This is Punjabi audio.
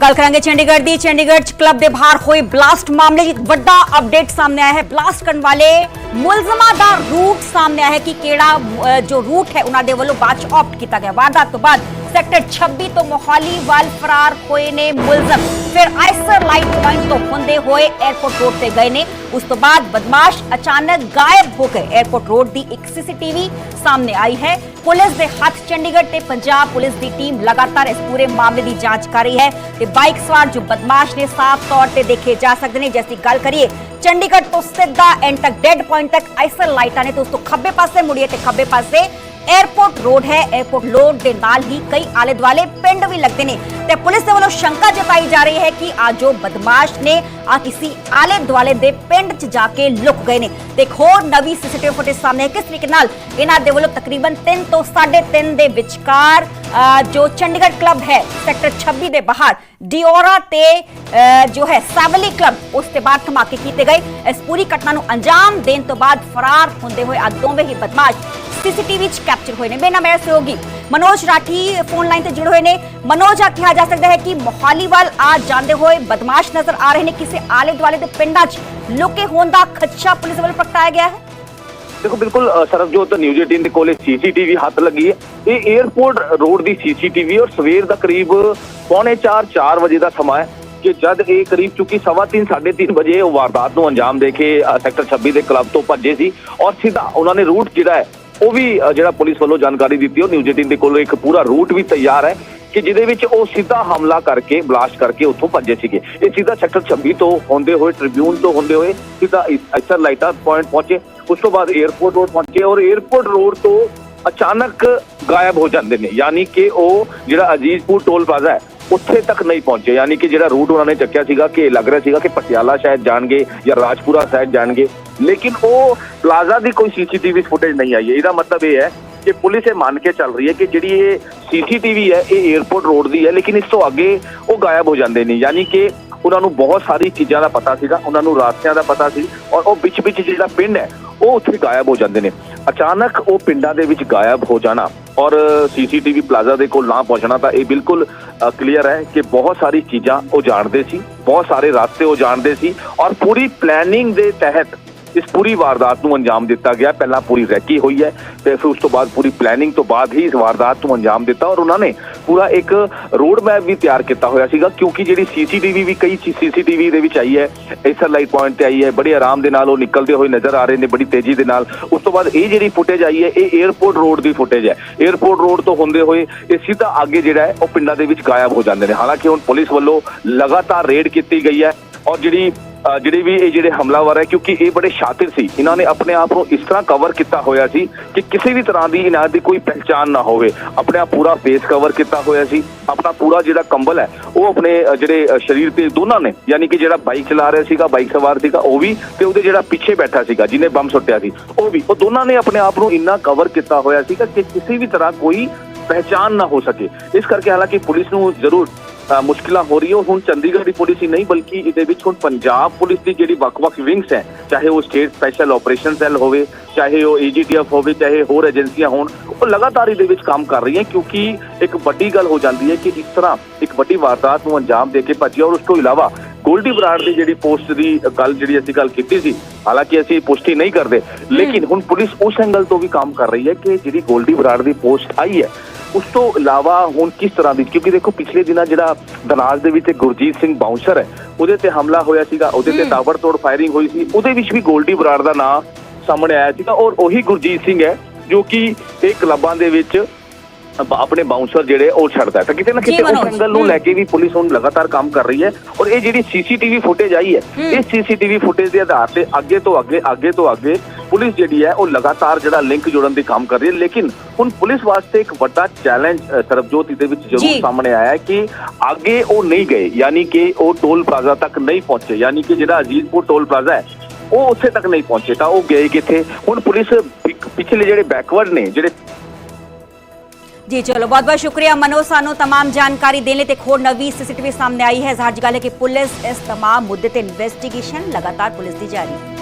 ਗੱਲ ਕਰਾਂਗੇ ਚੰਡੀਗੜ੍ਹ ਦੀ। ਚੰਡੀਗੜ੍ਹ ਚ ਕਲੱਬ ਦੇ ਬਾਹਰ ਹੋਏ ਬਲਾਸਟ ਮਾਮਲੇ 'ਚ ਇੱਕ ਵੱਡਾ ਅਪਡੇਟ ਸਾਹਮਣੇ ਆਇਆ ਹੈ। ਬਲਾਸਟ ਕਰਨ ਵਾਲੇ ਮੁਲਜ਼ਮਾਂ ਦਾ ਰੂਟ ਸਾਹਮਣੇ ਆਇਆ ਹੈ ਕਿ ਕਿਹੜਾ ਅਹ, ਜੋ ਰੂਟ ਹੈ ਉਹਨਾਂ ਦੇ ਵੱਲੋਂ ਬਾਅਦ ਚ ਆਪਟ ਕੀਤਾ ਗਿਆ। ਵਾਰਦਾਤ ਤੋਂ ਬਾਅਦ ਸੈਕਟਰ 26 ਤੋਂ ਮੋਹਾਲੀ ਵੱਲ ਫਰਾਰ ਹੋਏ ਨੇ ਮੁਲਜ਼ਮ ਫਿਰ ਆਈਸਰ ਲਾਈਟ ਪੁਆਇੰਟ ਤੋਂ ਹੁੰਦੇ ਹੋਏ 에ਅਰਪੋਰਟ ਰੋਡ ਤੇ ਗਏ ਨੇ ਉਸ ਤੋਂ ਬਾਅਦ ਬਦਮਾਸ਼ ਅਚਾਨਕ ਗਾਇਬ ਹੋ ਗਏ 에ਅਰਪੋਰਟ ਰੋਡ ਦੀ ਇੱਕ ਸੀਸੀਟੀਵੀ ਸਾਹਮਣੇ ਆਈ ਹੈ ਪੁਲਿਸ ਦੇ ਹੱਥ ਚੰਡੀਗੜ੍ਹ ਤੇ ਪੰਜਾਬ ਪੁਲਿਸ ਦੀ ਟੀਮ ਲਗਾਤਾਰ ਇਸ ਪੂਰੇ ਮਾਮਲੇ ਦੀ ਜਾਂਚ ਕਰ ਰਹੀ ਹੈ ਤੇ ਬਾਈਕ ਸਵਾਰ ਜੋ ਬਦਮਾਸ਼ ਨੇ ਸਾਫ਼ ਤੌਰ ਤੇ ਦੇਖੇ ਜਾ ਸਕਦੇ ਨੇ ਜਿਸ ਦੀ ਗੱਲ ਕਰੀਏ ਚੰਡੀਗੜ੍ਹ ਤੋਂ ਸਿੱਧਾ ਐਂਡ ਤੱਕ ਡੈਡ ਪੁਆਇੰਟ ਤੱਕ ਆਈਸਰ ਲਾਈਟਾਂ ਨੇ ਤੇ ਉਸ ਤੋਂ ਖੱਬੇ ਪਾਸੇ ਮੁੜੀਏ ਤੇ ਖੱਬੇ ਪਾਸੇ 에ਅਰਪੋਰਟ ਰੋਡ ਹੈ 에ਅਰਪੋਰਟ ਰੋਡ ਦੇ ਨਾਲ ਹੀ ਕਈ ਆਲੇ ਦੁਆਲੇ ਪਿੰਡ ਵੀ ਲੱਗਦੇ ਨੇ ਤੇ ਪੁਲਿਸ ਦੇ ਵੱਲੋਂ ਸ਼ੰਕਾ ਜਤਾਈ ਜਾ ਰਹੀ ਹੈ ਕਿ ਆ ਜੋ ਬਦਮਾਸ਼ ਨੇ ਆ ਕਿਸੇ ਆਲੇ ਦੁਆਲੇ ਦੇ ਪਿੰਡ 'ਚ ਜਾ ਕੇ ਲੁਕ ਗਏ ਨੇ ਤੇ ਇੱਕ ਹੋਰ ਨਵੀਂ ਸੀਸੀਟੀਵੀ ਫੁਟੇਜ ਸਾਹਮਣੇ ਕਿਸ ਤਰੀਕੇ ਨਾਲ ਇਹਨਾਂ ਦੇ ਵੱਲੋਂ ਤਕਰੀਬਨ 3 ਤੋਂ 3.5 ਦੇ ਵਿਚਕਾਰ ਅ, ਜੋ ਚੰਡੀਗੜ੍ਹ ਕਲੱਬ ਹੈ 26 ਦੇ ਬਾਹਰ ਡਿਓਰਾ ਤੇ ਜੋ ਹੈ ਸਾਵਲੀ ਕਲੱਬ ਉਸ ਤੇ ਬਾਅਦ ਧਮਾਕੇ ਕੀਤੇ ਗਏ ਇਸ ਪੂਰੀ ਘਟਨਾ ਨੂੰ ਅੰਜਾਮ ਦੇਣ ਤੋਂ ਬਾਅਦ ਫਰਾਰ ਹੁੰਦੇ ਹੋਏ ਆ ਦੋਵੇਂ ਹੀ ਬਦਮਾਸ਼ ਸੀਸੀਟੀਵੀ 'ਚ ਕੈਪਚਰ ਹੋਏ ਨੇ ਮੇਰਾ ਮੇਰਾ ਸਹਿਯੋਗੀ ਮਨੋਜ ਰਾਠੀ ਫੋਨ ਲਾਈਨ ਤੇ ਜੁੜੇ ਹੋਏ ਨੇ ਮਨੋਜ ਆ ਕਿਹਾ ਜਾ ਸਕਦਾ ਹੈ ਕਿ ਮੋਹਾਲੀ ਵੱਲ ਆ ਜਾਂਦੇ ਹੋਏ ਬਦਮਾਸ਼ ਨਜ਼ਰ ਆ ਰਹੇ ਨੇ ਕਿਸੇ ਆਲੇ ਦੁਆਲੇ ਦੇ ਪਿੰਡਾਂ 'ਚ ਲੁਕੇ ਹੋਣ ਦਾ ਖਦਸ਼ਾ ਪੁਲਿਸ ਵੱਲੋਂ ਪ੍ਰਗਟਾਇਆ ਗਿਆ ਹੈ ਦੇਖੋ ਬਿਲਕੁਲ ਸਰਬਜੋਤ ਨਿਊਜ਼ 18 ਦੇ ਕੋਲੇ ਸੀਸੀਟੀਵੀ ਹੱਥ ਲੱਗੀ ਹੈ ਇਹ 에어ਪੋਰਟ ਰੋਡ ਦੀ ਸੀਸੀਟੀਵੀ ਔਰ ਸਵੇਰ ਦਾ ਕਰੀਬ ਪੌਣੇ 4 4 ਵਜੇ ਦਾ ਸਮਾਂ ਹੈ ਕਿ ਜਦ ਇਹ ਕਰੀਬ ਚੁੱਕੀ 3:30 3:30 ਵਜੇ ਉਹ ਵਾਰਦਾਤ ਨੂੰ ਅੰਜਾਮ ਦੇ ਕੇ ਸੈਕਟਰ 26 ਦੇ ਕਲੱਬ ਤੋਂ ਭੱਜੇ ਸੀ ਔਰ ਸਿੱਧਾ ਉਹਨਾਂ ਨੇ ਰੂਟ ਜਿਹੜਾ ਹੈ, ਉਹ ਵੀ ਜਿਹੜਾ ਪੁਲਿਸ ਵੱਲੋਂ ਜਾਣਕਾਰੀ ਦਿੱਤੀ, ਉਹ ਨਿਊਜ਼ 18 ਦੇ ਕੋਲ ਇੱਕ ਪੂਰਾ ਰੂਟ ਵੀ ਤਿਆਰ ਹੈ ਕਿ ਜਿਹਦੇ ਵਿੱਚ ਉਹ ਸਿੱਧਾ ਹਮਲਾ ਕਰਕੇ ਬਲਾਸਟ ਕਰਕੇ ਉੱਥੋਂ ਭੱਜੇ ਸੀਗੇ। ਇਹ ਸਿੱਧਾ ਸੈਕਟਰ 26 ਤੋਂ ਹੁੰਦੇ ਹੋਏ ਟ੍ਰਿਬਿਊਨ ਤੋਂ ਹੁੰਦੇ ਹੋਏ ਸਿੱਧਾ ਐਸਰ ਲਾਈਟਾ ਪੁਆਇੰਟ ਪਹੁੰਚੇ। ਉਸ ਤੋਂ ਬਾਅਦ 에어ਪੋਰਟ ਰੋਡ ਪਹੁੰਚੇ ਔਰ 에어ਪੋਰਟ ਰੋਡ ਤੋਂ ਅਚਾਨਕ ਗਾਇਬ ਹੋ ਜਾਂਦੇ ਨੇ। ਯਾਨੀ ਕਿ ਉਹ ਜਿਹੜਾ ਅਜੀਜ਼ਪੁਰ ਟੋਲ ਪਲਾਜ਼ਾ ਹੈ, ਉੱਥੇ ਤੱਕ ਨਹੀਂ ਪਹੁੰਚੇ। ਯਾਨੀ ਕਿ ਜਿਹੜਾ ਰੂਟ ਉਹਨਾਂ ਨੇ ਚੱਕਿਆ ਸੀਗਾ ਕਿ ਲੱਗ ਰਿਹਾ ਸੀਗਾ ਕਿ ਪਟਿਆਲਾ ਸ਼ਾਇਦ ਜਾਣਗੇ ਜਾਂ ਰਾਜਪੁਰਾ ਸ਼ਾਇਦ ਜਾਣਗੇ। ਲੇਕਿਨ ਉਹ ਪਲਾਜ਼ਾ ਦੀ ਕੋਈ ਸੀਸੀਟੀਵੀ ਫੁਟੇਜ ਨਹੀਂ ਆਈ ਹੈ। ਇਹਦਾ ਮਤਲਬ ਇਹ ਹੈ ਕਿ ਪੁਲਿਸ ਇਹ ਮੰਨ ਕੇ ਚੱਲ ਰਹੀ ਹੈ ਕਿ ਜਿਹੜੀ ਇਹ ਸੀਸੀਟੀਵੀ ਹੈ, ਇਹ 에ਅਰਪੋਰਟ ਰੋਡ ਦੀ ਹੈ, ਲੇਕਿਨ ਇਸ ਤੋਂ ਅੱਗੇ ਉਹ ਗਾਇਬ ਹੋ ਜਾਂਦੇ ਨੇ। ਯਾਨੀ ਕਿ ਉਹਨਾਂ ਨੂੰ ਬਹੁਤ ਸਾਰੀ ਚੀਜ਼ਾਂ ਦਾ ਪਤਾ ਸੀਗਾ, ਉਹਨਾਂ ਨੂੰ ਰਾਸਤਿਆਂ ਦਾ ਪਤਾ ਸੀ ਔਰ ਉਹ ਵਿੱਚ ਵਿੱਚ ਜਿਹੜਾ ਪਿੰਡ ਹੈ, ਉਹ ਉੱਥੇ ਗਾਇਬ ਹੋ ਜਾਂਦੇ ਨੇ। ਅਚਾਨਕ ਉਹ ਪਿੰਡਾਂ ਦੇ ਵਿੱਚ ਗਾਇਬ ਹੋ ਜਾਣਾ ਔਰ ਸੀਸੀਟੀਵੀ ਪਲਾਜ਼ਾ ਦੇ ਕੋਲ ਨਾ ਪਹੁੰਚਣਾ ਤਾਂ ਇਹ ਬਿਲਕੁਲ ਕਲੀਅਰ ਹੈ ਕਿ ਬਹੁਤ ਸਾਰੀ ਚੀਜ਼ਾਂ ਉਹ ਜਾਣਦੇ ਸੀ, ਬਹੁਤ ਸਾਰੇ ਰਸਤੇ ਉਹ ਜਾਣਦੇ ਸੀ ਔਰ ਪੂਰੀ ਪਲੈਨਿੰਗ ਦੇ ਤਹਿਤ ਇਸ ਪੂਰੀ ਵਾਰਦਾਤ ਨੂੰ ਅੰਜਾਮ ਦਿੱਤਾ ਗਿਆ। ਪਹਿਲਾਂ ਪੂਰੀ ਰੈਕੀ ਹੋਈ ਹੈ ਤੇ ਫਿਰ ਉਸ ਤੋਂ ਬਾਅਦ ਪੂਰੀ ਪਲੈਨਿੰਗ ਤੋਂ ਬਾਅਦ ਹੀ ਇਸ ਵਾਰਦਾਤ ਨੂੰ ਅੰਜਾਮ ਦਿੱਤਾ ਔਰ ਉਹਨਾਂ ਨੇ ਪੂਰਾ ਇੱਕ ਰੋਡ ਮੈਪ ਵੀ ਤਿਆਰ ਕੀਤਾ ਹੋਇਆ ਸੀਗਾ, ਕਿਉਂਕਿ ਜਿਹੜੀ ਸੀਸੀਟੀਵੀ ਵੀ ਕਈ ਸੀਸੀਟੀਵੀ ਦੇ ਵਿੱਚ ਆਈ ਹੈ ਐਸਰ ਲਾਈਟ ਪੁਆਇੰਟ ਤੇ ਆਈ ਹੈ, ਬੜੇ ਆਰਾਮ ਦੇ ਨਾਲ ਉਹ ਨਿਕਲਦੇ ਹੋਏ ਨਜ਼ਰ ਆ ਰਹੇ ਨੇ, ਬੜੀ ਤੇਜ਼ੀ ਦੇ ਨਾਲ। ਉਸ ਤੋਂ ਬਾਅਦ ਇਹ ਜਿਹੜੀ ਫੁਟੇਜ ਆਈ ਹੈ, ਇਹ 에ਅਰਪੋਰਟ ਰੋਡ ਦੀ ਫੁਟੇਜ ਹੈ। 에ਅਰਪੋਰਟ ਰੋਡ ਤੋਂ ਹੁੰਦੇ ਹੋਏ ਇਹ ਸਿੱਧਾ ਅੱਗੇ ਜਿਹੜਾ ਹੈ, ਉਹ ਪਿੰਡਾਂ ਦੇ ਵਿੱਚ ਗਾਇਬ ਹੋ ਜਾਂਦੇ ਨੇ। ਹਾਲਾਂਕਿ ਹੁਣ ਪੁਲਿਸ ਵੱਲੋਂ ਲਗਾਤਾਰ ਰੇਡ ਕੀਤੀ ਗਈ ਹੈ ਔਰ ਜਿਹੜੀ ਜਿਹੜੇ ਵੀ ਇਹ ਜਿਹੜੇ ਹਮਲਾਵਰ ਹੈ, ਕਿਉਂਕਿ ਇਹ ਬੜੇ ਸ਼ਾਤਿਰ ਸੀ। ਇਹਨਾਂ ਨੇ ਆਪਣੇ ਆਪ ਨੂੰ ਇਸ ਤਰ੍ਹਾਂ ਕਵਰ ਕੀਤਾ ਹੋਇਆ ਸੀ ਕਿ ਕਿਸੇ ਵੀ ਤਰ੍ਹਾਂ ਦੀ ਇਹਨਾਂ ਦੀ ਕੋਈ ਪਹਿਚਾਨ ਨਾ ਹੋਵੇ। ਆਪਣੇ ਆਪ ਪੂਰਾ ਫੇਸ ਕਵਰ ਕੀਤਾ ਹੋਇਆ ਸੀ। ਆਪਣਾ ਪੂਰਾ ਜਿਹੜਾ ਕੰਬਲ ਹੈ, ਉਹ ਆਪਣੇ ਜਿਹੜੇ ਸਰੀਰ ਤੇ ਦੋਨਾਂ ਨੇ, ਯਾਨੀ ਕਿ ਜਿਹੜਾ ਬਾਈਕ ਚਲਾ ਰਿਹਾ ਸੀਗਾ ਬਾਈਕ ਸਵਾਰ ਸੀਗਾ, ਉਹ ਵੀ ਤੇ ਉਹਦੇ ਜਿਹੜਾ ਪਿੱਛੇ ਬੈਠਾ ਸੀਗਾ, ਜਿਹਨੇ ਬੰਬ ਸੁੱਟਿਆ ਸੀ, ਉਹ ਵੀ। ਉਹ ਦੋਨਾਂ ਨੇ ਆਪਣੇ ਆਪ ਨੂੰ ਇੰਨਾ ਕਵਰ ਕੀਤਾ ਹੋਇਆ ਸੀਗਾ ਕਿ ਕਿਸੇ ਵੀ ਤਰ੍ਹਾਂ ਕੋਈ ਪਹਿਚਾਨ ਨਾ ਹੋ ਸਕੇ ਇਸ ਕਰਕੇ ਹਾਲਾਂਕਿ ਪੁਲਿਸ ਨੂੰ ਜ਼ਰੂਰ ਮੁਸ਼ਕਿਲਾਂ ਹੋ ਰਹੀ ਹੈ ਹੁਣ ਚੰਡੀਗੜ੍ਹ ਦੀ ਪੁਲਿਸ ਹੀ ਨਹੀਂ ਬਲਕਿ ਇਹਦੇ ਵਿੱਚ ਹੁਣ ਪੰਜਾਬ ਪੁਲਿਸ ਦੀ ਜਿਹੜੀ ਵੱਖ-ਵੱਖ ਵਿੰਗਸ ਹੈ ਚਾਹੇ ਉਹ ਸਟੇਟ ਸਪੈਸ਼ਲ ਆਪਰੇਸ਼ਨ ਸੈੱਲ ਹੋਵੇ ਚਾਹੇ ਉਹ ਏਜੀਟੀਐਫ ਹੋਵੇ ਚਾਹੇ ਹੋਰ ਏਜੰਸੀਆਂ ਹੋਣ ਉਹ ਲਗਾਤਾਰ ਇਹਦੇ ਵਿੱਚ ਕੰਮ ਕਰ ਰਹੀਆਂ ਕਿਉਂਕਿ ਇੱਕ ਵੱਡੀ ਗੱਲ ਹੋ ਜਾਂਦੀ ਹੈ ਕਿ ਇਸ ਤਰ੍ਹਾਂ ਇੱਕ ਵੱਡੀ ਵਾਰਦਾਤ ਨੂੰ ਅੰਜਾਮ ਦੇ ਕੇ ਭੱਜੀ ਔਰ ਉਸ ਤੋਂ ਇਲਾਵਾ ਗੋਲਡੀ ਬਰਾੜ ਦੀ ਜਿਹੜੀ ਪੋਸਟ ਦੀ ਗੱਲ ਜਿਹੜੀ ਅਸੀਂ ਗੱਲ ਕੀਤੀ ਸੀ ਹਾਲਾਂਕਿ ਅਸੀਂ ਪੁਸ਼ਟੀ ਨਹੀਂ ਕਰਦੇ ਲੇਕਿਨ ਹੁਣ ਪੁਲਿਸ ਉਸ ਐਂਗਲ ਤੋਂ ਵੀ ਕੰਮ ਕਰ ਰਹੀ ਹੈ ਕਿ ਜਿਹੜੀ ਗੋਲਡੀ ਬਰਾੜ ਦੀ ਪੋਸਟ ਆਈ ਹੈ ਉਸ ਤੋਂ ਇਲਾਵਾ ਹੁਣ ਕਿਸ ਤਰ੍ਹਾਂ ਦੀ ਕਿਉਂਕਿ ਦੇਖੋ ਪਿਛਲੇ ਦਿਨਾਂ ਜਿਹੜਾ ਦਨਾਜ ਦੇ ਵਿੱਚ ਗੁਰਜੀਤ ਸਿੰਘ ਬਾਉਂਸਰ ਹੈ ਉਹਦੇ ਤੇ ਹਮਲਾ ਹੋਇਆ ਸੀਗਾ ਉਹਦੇ ਤੇ ਤਾਬੜਤੋੜ ਫਾਇਰਿੰਗ ਹੋਈ ਸੀ ਉਹਦੇ ਵਿੱਚ ਵੀ ਗੋਲਡੀ ਬਰਾੜ ਦਾ ਨਾਮ ਸਾਹਮਣੇ ਆਇਆ ਸੀਗਾ ਔਰ ਉਹੀ ਗੁਰਜੀਤ ਸਿੰਘ ਹੈ ਜੋ ਕਿ ਇਹ ਕਲੱਬਾਂ ਦੇ ਵਿੱਚ ਆਪਣੇ ਬਾਉਂਸਰ ਜਿਹੜੇ ਉਹ ਛੱਡਦਾ। ਤਾਂ ਕਿਤੇ ਨਾ ਕਿਤੇ ਉਸ। ਐਂਗਲ ਨੂੰ ਲੈ ਕੇ ਵੀ ਪੁਲਿਸ ਹੁਣ ਲਗਾਤਾਰ ਕੰਮ ਕਰ ਰਹੀ ਹੈ ਔਰ ਇਹ ਜਿਹੜੀ ਸੀਸੀਟੀਵੀ ਫੁਟੇਜ ਆਈ ਹੈ ਇਸ ਸੀਸੀਟੀਵੀ ਫੁਟੇਜ ਦੇ ਆਧਾਰ ਤੇ ਅੱਗੇ ਤੋਂ ਅੱਗੇ ਅੱਗੇ ਤੋਂ ਅੱਗੇ ਪੁਲਿਸ ਜਿਹੜੀ ਹੈ ਉਹ ਲਗਾਤਾਰ ਜਿਹੜਾ ਲਿੰਕ ਜੋੜਨ ਦੀ ਕੰਮ ਕਰ ਰਹੀ ਹੈ ਲੇਕਿਨ ਹੁਣ ਪੁਲਿਸ ਵਾਸਤੇ ਇੱਕ ਵੱਡਾ ਚੈਲੰਜ ਸਰਬਜੋਤ ਇਹਦੇ ਵਿੱਚ ਜੀ। ਜ਼ਰੂਰ ਸਾਹਮਣੇ ਆਇਆ ਹੈ ਕਿ ਅੱਗੇ ਉਹ ਨਹੀਂ ਗਏ ਯਾਨੀ ਕਿ ਉਹ ਟੋਲ ਪਲਾਜ਼ਾ ਤੱਕ ਨਹੀਂ ਪਹੁੰਚੇ ਯਾਨੀ ਕਿ ਜਿਹੜਾ ਅਜੀਜ਼ਪੁਰ ਟੋਲ ਪਲਾਜ਼ਾ ਹੈ ਉਹ ਉੱਥੇ ਤੱਕ ਨਹੀਂ ਪਹੁੰਚੇ ਤਾਂ ਉਹ ਗਏ ਕਿੱਥੇ ਹੁਣ ਪੁਲਿਸ ਪਿਕ- ਪਿਛਲੇ ਜਿਹੜੇ ਬੈਕਵਰਡ ਨੇ ਜਿਹੜੇ ਜੀ ਚਲੋ ਬਹੁਤ ਬਹੁਤ ਸ਼ੁਕਰੀਆ ਮਨੋਜ ਸਾਨੂੰ तमाम ਜਾਣਕਾਰੀ ਦੇਣ ਲਈ ਤੇ ਇੱਕ ਹੋਰ ਨਵੀਂ ਸੀਸੀਟੀਵੀ ਸਾਹਮਣੇ ਆਈ ਹੈ ਜ਼ਾਹਰ ਜੀ ਗੱਲ ਹੈ ਕਿ ਪੁਲਿਸ ਇਸ तमाम ਮੁੱਦੇ ਤੇ ਇਨਵੈਸਟੀਗੇਸ਼ਨ ਲਗਾਤਾਰ ਪੁਲਿਸ ਦੀ ਜਾਰੀ ਹੈ